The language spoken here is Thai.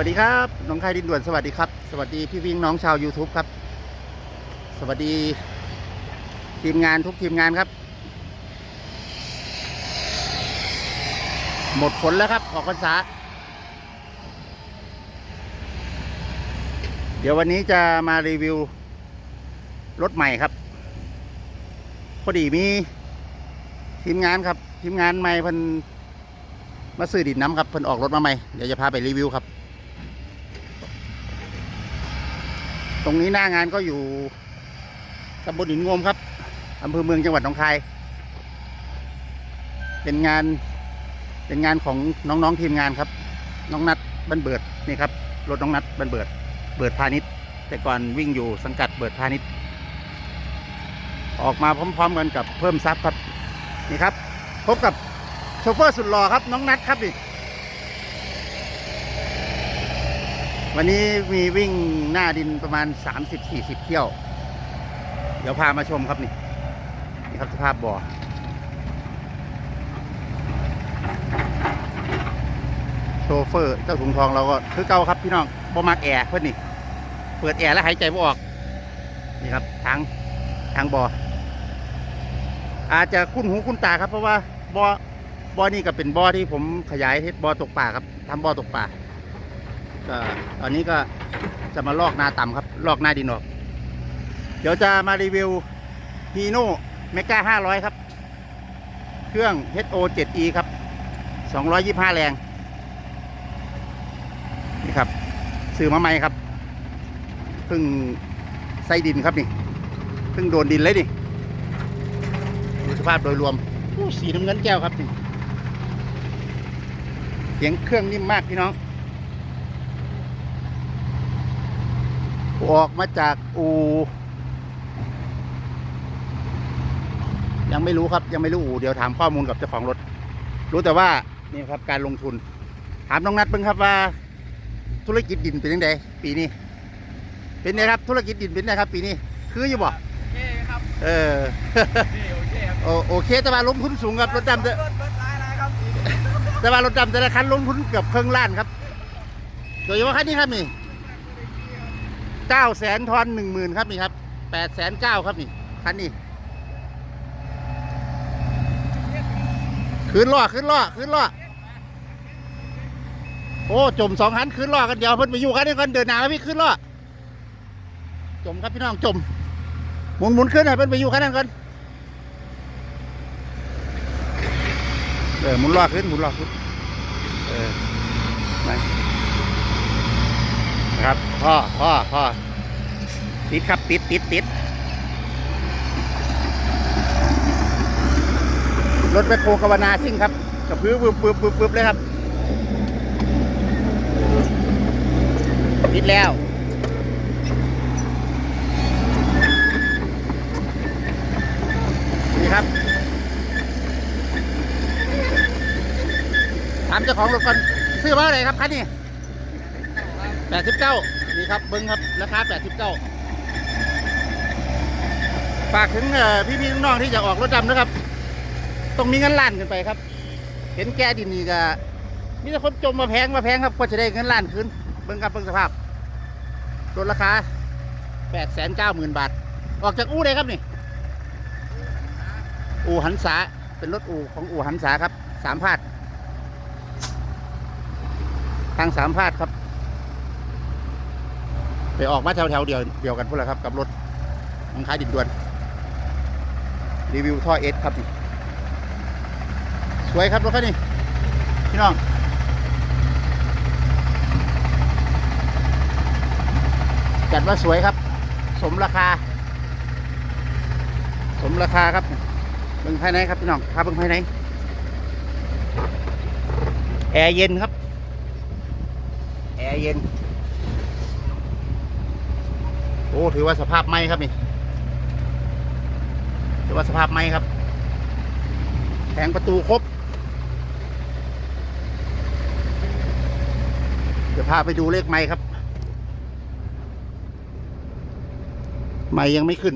วัสดีครับน้องคายดินด่วนสวัสดีครับ สวัสดีพี่วิ่งน้องชาว YouTube ครับ สวัสดี ทีมงานทุกทีมงานครับ หมดฝนแล้วครับ ออกพรรษา เดี๋ยววันนี้จะมารีวิว รถใหม่ครับ พอดีมี ทีมงานครับ ทีมงานใหม่เพิ่นมาซื้อดินน้ำครับเพิ่นออกรถมาใหม่ เดี๋ยวจะพาไปรีวิวครับ ตรงนี้หน้างานก็อยู่ตำบลหินงมครับอำเภอเมืองจังหวัดหนองคาย เป็นงานเป็นงานของน้องๆทีมงานครับ น้องนัดบันเบิดนี่ครับรถน้องนัดบันเบิด เบิดพาณิชย์ แต่ก่อนวิ่งอยู่สังกัดเบิดพาณิชย์ ออกมาพร้อม ๆ กันกับเพิ่มทรัพย์ครับนี่ครับ พบกับโชเฟอร์สุดหล่อครับน้องนัดครับนี่ วันนี้มีวิ่งหน้าดินประมาณ 30-40 เที่ยว เดี๋ยวพามาชมครับนี่นี่ครับสภาพบ่อโชเฟอร์เจ้าถุงทองเราก็คือเก่าครับพี่น้องบ่มักแอร์เพื่อนนี่ เปิดแอร์แล้วหายใจไม่ออก นี่ครับทางทางบ่ออาจจะคุ้นหูคุ้นตาครับเพราะว่าบ่อบ่อนี่ก็เป็นบ่อที่ผมขยายเฮ็ดบ่อตกปลาครับทำบ่อตกปลา ก็ตอนนี้ก็จะมาลอกนาต่ำครับ ลอกนาดินออก เดี๋ยวจะมารีวิวฮีโน่เมกา500 ครับ เครื่อง HO 7E ครับ 225 แรง นี่ครับ ซื้อมาใหม่ครับ เพิ่งใส่ดินครับนี่ เพิ่งโดนดินเลยนี่ดูสภาพโดยรวมสีน้ำเงินแก้วครับนี่ เสียงเครื่องนิ่มมากพี่น้อง ออกมาจากอูยังไม่รู้ครับยังไม่รู้อูเดี๋ยวถามข้อมูลกับเจ้าของรถ รู้แต่ว่านี่ครับการลงทุน ถามน้องนัดเพิ่งครับว่า ธุรกิจดินเป็นยังไงปีนี้ เป็นไงครับ ธุรกิจดินเป็นไงครับ ปีนี้ คืออยู่บ่โอเคครับเออนี่โอเคครับโอโอเคแต่ว่าลงทุนสูงครับรถดำแต่รถรถร้ายอะไรครับแต่ว่ารถดำแต่ละคันลงทุนเกือบครึ่งล้านครับโดยเฉพาะคันนี้ครับนี่ เก้าแสนทอนหนึ่งหมื่นครับนี่ครับแปดแสนเก้าครับนี่คันนี้ขึ้นล้อขึ้นล้อขึ้นล้อโอ้จมสองคันขึ้นล้อกันเดียวเพิ่นไปอยู่คันนี้กันเดินหนาแล้วพี่ขึ้นล้อจมครับพี่น้องจมหมุนหมุนขึ้นให้เพิ่นไปอยู่คันนั้นก่อนเออหมุนล้อขึ้นหมุนล้อขึ้นเออไป ครับพ่อพ่อพ่อติดครับติดติดติดรถแมคโครกวนาซิ่งครับกับพื้นปึ๊บปึ๊บปึ๊บปึ๊บเลยครับติดแล้วนี่ครับถามเจ้าของรถก่อนซื้อมาเท่าไรครับคันนี้ แปดสิบเก้านี่ครับเบิ้งครับราคาแปดสิบเก้าฝากถึงเอ่พี่ๆน้องๆที่จะออกรถดำนะครับ ต้องมีเงินล้านขึ้นไปครับ เห็นแกดินนี่ก็มีแต่คนจมมาแพงมาแพงครับกว่าจะได้เงินล้านคืนเบิ้งครับเบิ้งสภาพรถราคาแปดแสนเก้าหมื่นบาท ออกจากอู่เลยครับนี่ อู่หันษาเป็นรถอู่ของอู่หันษาครับ สามพาด ทางสามพาดครับ ไปออกมาแถวแถวๆเดียวเดียวกันพุ่นละครับ กับรถของขายดินดวน รีวิวท่อเอสครับนี่สวยครับรถคันนี้ พี่น้องจัดว่าสวยครับ สมราคา สมราคาครับเบิ่งภายในครับพี่น้องพาเบิ่งภายในแอร์เย็นครับ แอร์เย็น อ้ถือว่าสภาพไหมครับนี่ถือว่าสภาพไหมครับแผงประตูครบเดี๋ยวพาไปดูเลขไม้ครับ ไม้ยังไม่ขึ้น